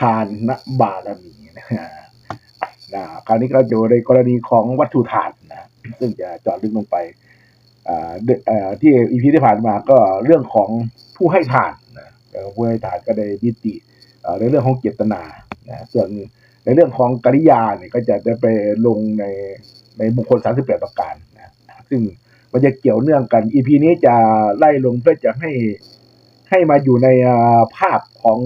ทานนะบารมีนะนะคราวนี้ก็อยู่ในกรณีของวัตถุทานนะซึ่งจะจาะลึกลงไปอ่าเดเอ่อที่อีพีที่ผ่านมาก็เรื่องของผู้ให้ทานนะผู้ให้ทานก็ได้มิติอ่อในเรื่องของเจตนานะส่วนในเรื่องของกริยาเนี่ยก็จะได้ไปลงในในบุคคล 38 ประการนะซึ่งมันจะเกี่ยวเนื่องกัน EP นี้จะไล่ลงเพื่อจะให้ให้มาอยู่ในภาพของ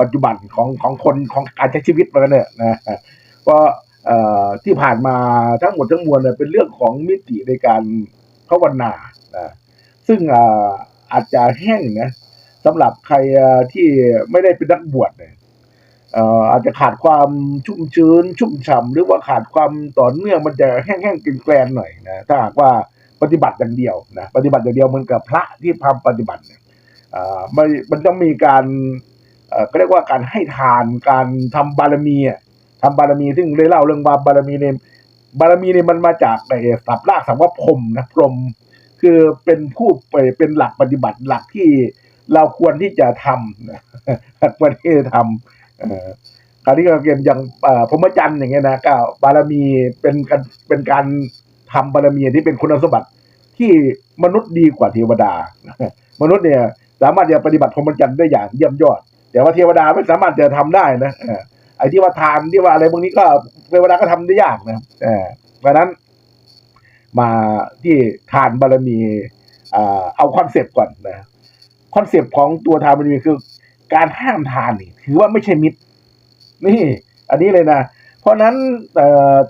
ปัจจุบันของของคนของการใช้ชีวิตมากันเนี่ยนะเพราะที่ผ่านมาทั้งหมดทั้งมวลเนี่ยเป็นเรื่องของมิติในการภาวนานะซึ่งอาจจะแห้งนะสำหรับใครที่ไม่ได้เป็นนักบวชเนี่ยอาจจะขาดความชุ่มชื้น ชุ่มฉ่ำหรือว่าขาดความต่อเนื่องมันจะแห้งๆกินแกลนหน่อยนะถ้าหากว่าปฏิบัติอย่างเดียวนะปฏิบัติอย่างเดียวเหมันกับพระที่ทำปฏิบัติเนี่ยอ่ามันต้องมีการ ก็เรียกว่าการให้ทานการทำบารมีอะทำบารมีซึ่งได้เล่าเรื่องว่าบารมีเนี่ยบารมีเนี่ยมันมาจากไอ้สับรากสับว่าพรมนะพรหมคือเป็นผู้ไปเป็นหลักปฏิบัติหลักที่เราควรที่จะทำควรที่จะทำคราวนี้ก็เรียนอย่างพรหมจรรย์อย่างเงี้ยนะก็บารมีเป็นการเป็นการทำบารมีที่เป็นคุณสมบัติที่มนุษย์ดีกว่าเทวดา มนุษย์เนี่ยสามารถจะปฏิบัติพรหมจรรย์ได้อย่างเยี่ยมยอด แต่ว่าเทวดาไม่สามารถจะทำได้นะออไอ้ที่ว่าทานที่ว่าอะไรพวกนี้ก็เทวดาก็ทำได้ยากนะเพราะนั้น มาที่ทานบารมีเอาคอนเซปต์ก่อนนะคอนเซปต์ของตัวทานบารมีคือ การห้ามทานนี่ถือว่าไม่ใช่มิตร นี่ อันนี้เลยนะเพราะนั้น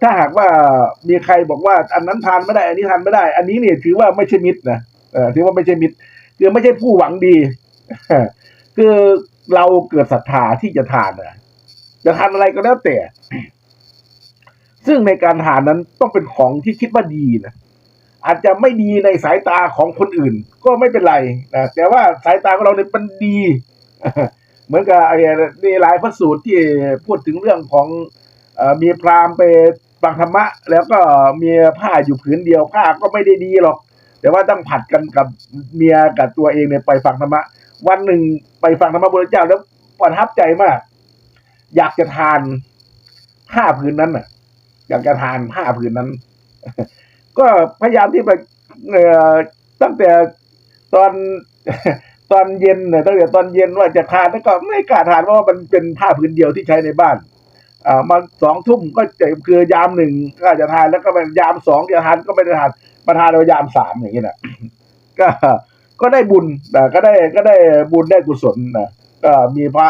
ถ้าหากว่ามีใครบอกว่า อันนั้นทานไม่ได้ อันนี้ทานไม่ได้ อันนี้เนี่ยถือว่าไม่ใช่มิตรนะถือว่าไม่ใช่มิตร คือไม่ใช่ผู้หวังดี คือ เราเกิดศรัทธาที่จะทานนะจะทานอะไรก็แล้วแต่ ซึ่งในการทานนั้นต้องเป็นของที่คิดว่าดีนะอาจจะไม่ดีในสายตาของคนอื่น ก็ไม่เป็นไรนะแต่ว่าสายตาของเราเนี่ยมันดี เหมือนกับไอ้ในหลายพระสูตรที่พูดถึงเรื่องของอมีพราหมณ์ไปฟังธรรมะ แล้วก็มีผ้าอยู่ผืนเดียวผ้าก็ไม่ได้ดีหรอก แต่ว่าต้องผัดกันกับเมียกับตัวเองเนี่ยไปฟังธรรมะ วันหนึ่งไปฟังธรรมะพระเจ้าแล้วประทับใจมาก อยากจะทานผ้าผืนนั้นน่ะ อยากจะทานผ้าผืนนั้น ก็พยายามที่ไปตั้งแต่ตอนตอนเย็นเนี่ยตั้งแต่ตอนเย็นว่าจะทานแล้วก็ไม่กล้าทานเพราะว่ามันเป็นผ้าผืนเดียวที่ใช้ในบ้านอ่ามาสองทุ่มก็จะคือยามหนึ่งก็จะทานแล้วก็เป็นยามสองจะทานก็ไม่ได้ทานมาทานเอายามสามอย่างนี้นะก็ ก็ได้บุญนะก็ได้ก็ได้บุญได้กุศลนะก็มีพระ